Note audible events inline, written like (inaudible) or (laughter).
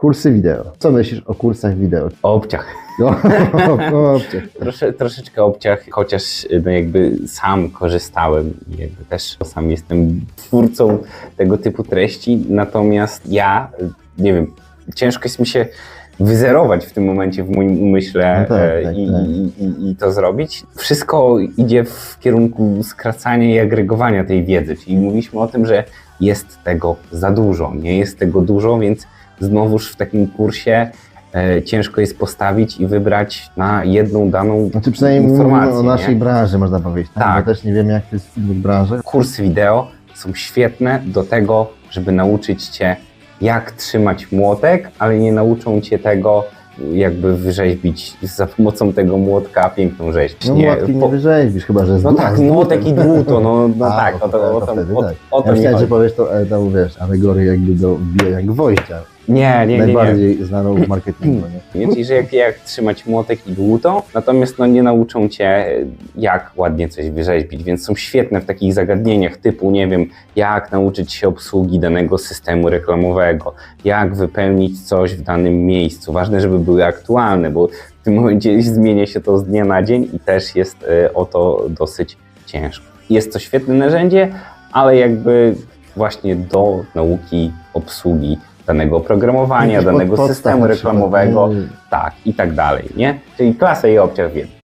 Kursy wideo. Co myślisz o kursach wideo? O obciach. No, (laughs) o, obcie. Trosze, troszeczkę obciach, chociaż no jakby sam korzystałem jakby też sam jestem twórcą tego typu treści, natomiast ja, nie wiem, ciężko jest mi się wyzerować w tym momencie w moim umyśle No tak, e, tak, i, tak. I, i, i to zrobić. Wszystko idzie w kierunku skracania i agregowania tej wiedzy, czyli mówiliśmy o tym, że jest tego za dużo, nie jest tego dużo, więc znowuż w takim kursie e, ciężko jest postawić i wybrać na jedną daną Znaczy przynajmniej mówimy informację. o naszej nie? branży, można powiedzieć. Tak. Tak. Bo też nie wiemy, jak to jest w innych branżach. Kursy wideo są świetne do tego, żeby nauczyć Cię, jak trzymać młotek, ale nie nauczą Cię tego, jakby wyrzeźbić za pomocą tego młotka piękną rzeź. No młotki nie po- wyrzeźbisz, chyba że z no tak, z młotek i dłuto, no, (laughs) no A, tak, o to, o to, wtedy o, tak. o to ja mi myślałem, że chodzi. powiesz to, e, to wiesz, alegorię jakby do wbijania gwoździa. Nie, nie, nie, nie. Najbardziej znaną w marketingu, nie? (clears throat) Czyli, że jak, jak trzymać młotek i dłuto, natomiast no, nie nauczą cię, jak ładnie coś wyrzeźbić, więc są świetne w takich zagadnieniach typu, nie wiem, jak nauczyć się obsługi danego systemu reklamowego, jak wypełnić coś w danym miejscu. Ważne, żeby były aktualne, bo w tym momencie (laughs) zmienia się to z dnia na dzień i też jest e, o to dosyć ciężko. Jest to świetne narzędzie, ale jakby właśnie do nauki obsługi danego oprogramowania, danego systemu reklamowego, nie? tak i tak dalej, nie? Czyli klasę i obciach wiedzy.